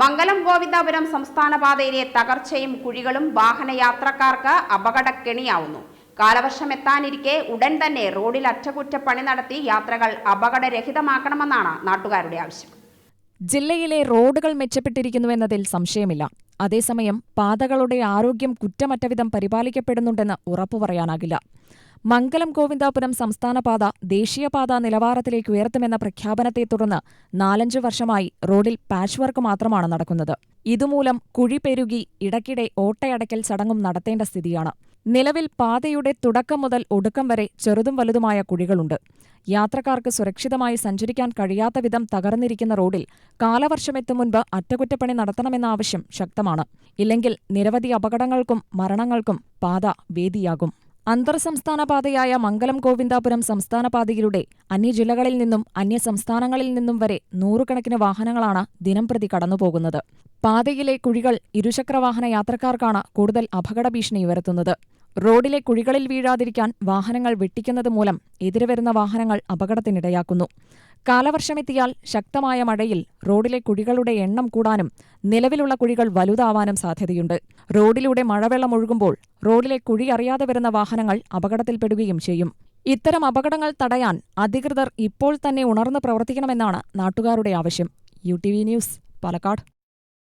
മംഗലം ഗോവിന്ദപുരം സംസ്ഥാന പാതയിലെ തകർച്ചയും കുഴികളും വാഹനയാത്രക്കാർക്ക് അപകടക്കെണിയാവുന്നു. കാലവർഷം എത്താനിരിക്കെ ഉടൻ തന്നെ റോഡിൽ അറ്റകുറ്റപ്പണി നടത്തി യാത്രകൾ അപകടരഹിതമാക്കണമെന്നാണ് നാട്ടുകാരുടെ ആവശ്യം. ജില്ലയിലെ റോഡുകൾ മെച്ചപ്പെട്ടിരിക്കുന്നുവെന്നതിൽ സംശയമില്ല. അതേസമയം പാതകളുടെ ആരോഗ്യം കുറ്റമറ്റവിധം പരിപാലിക്കപ്പെടുന്നുണ്ടെന്ന് ഉറപ്പു പറയാനാകില്ല മംഗലം ഗോവിന്ദാപുരം സംസ്ഥാനപാത ദേശീയപാത നിലവാരത്തിലേക്ക് ഉയർത്തുമെന്ന പ്രഖ്യാപനത്തെ തുടർന്ന് നാലഞ്ച് വർഷമായി റോഡിൽ പാച്ച് വർക്ക് മാത്രമാണ് നടക്കുന്നത്. ഇതുമൂലം കുഴി പെരുകി ഇടയ്ക്കിടെ ഓട്ടയടയ്ക്കൽ ചടങ്ങും നടത്തേണ്ട സ്ഥിതിയാണ്. നിലവിൽ പാതയുടെ തുടക്കം മുതൽ ഒടുക്കം വരെ ചെറുതും വലുതുമായ കുഴികളുണ്ട്. യാത്രക്കാർക്ക് സുരക്ഷിതമായി സഞ്ചരിക്കാൻ കഴിയാത്ത വിധം തകർന്നിരിക്കുന്ന റോഡിൽ കാലവർഷമെത്തും മുൻപ് അറ്റകുറ്റപ്പണി നടത്തണമെന്ന ആവശ്യം ശക്തമാണ്. ഇല്ലെങ്കിൽ നിരവധി അപകടങ്ങൾക്കും മരണങ്ങൾക്കും പാത വേദിയാകും. അന്തർസംസ്ഥാന പാതയായ മംഗലം ഗോവിന്ദാപുരം സംസ്ഥാന പാതയിലൂടെ അന്യജില്ലകളിൽ നിന്നും അന്യസംസ്ഥാനങ്ങളിൽ നിന്നും വരെ നൂറുകണക്കിന് വാഹനങ്ങളാണ് ദിനംപ്രതി കടന്നുപോകുന്നത്. പാതയിലെ കുഴികൾ ഇരുചക്രവാഹന യാത്രക്കാർക്കാണ് കൂടുതൽ അപകട ഭീഷണി ഉയർത്തുന്നത്. റോഡിലെ കുഴികളിൽ വീഴാതിരിക്കാൻ വാഹനങ്ങൾ വെട്ടിക്കുന്നത് മൂലം എതിരുവരുന്ന വാഹനങ്ങൾ അപകടത്തിനിടയാക്കുന്നു. കാലവർഷമെത്തിയാൽ ശക്തമായ മഴയിൽ റോഡിലെ കുഴികളുടെ എണ്ണം കൂടാനും നിലവിലുള്ള കുഴികൾ വലുതാവാനും സാധ്യതയുണ്ട്. റോഡിലൂടെ മഴവെള്ളം ഒഴുകുമ്പോൾ റോഡിലെ കുഴി അറിയാതെ വരുന്ന വാഹനങ്ങൾ അപകടത്തിൽപ്പെടുകയും ചെയ്യും. ഇത്തരം അപകടങ്ങൾ തടയാൻ അധികൃതർ ഇപ്പോൾ തന്നെ ഉണർന്ന് പ്രവർത്തിക്കണമെന്നാണ് നാട്ടുകാരുടെ ആവശ്യം. U T V news Palakkad.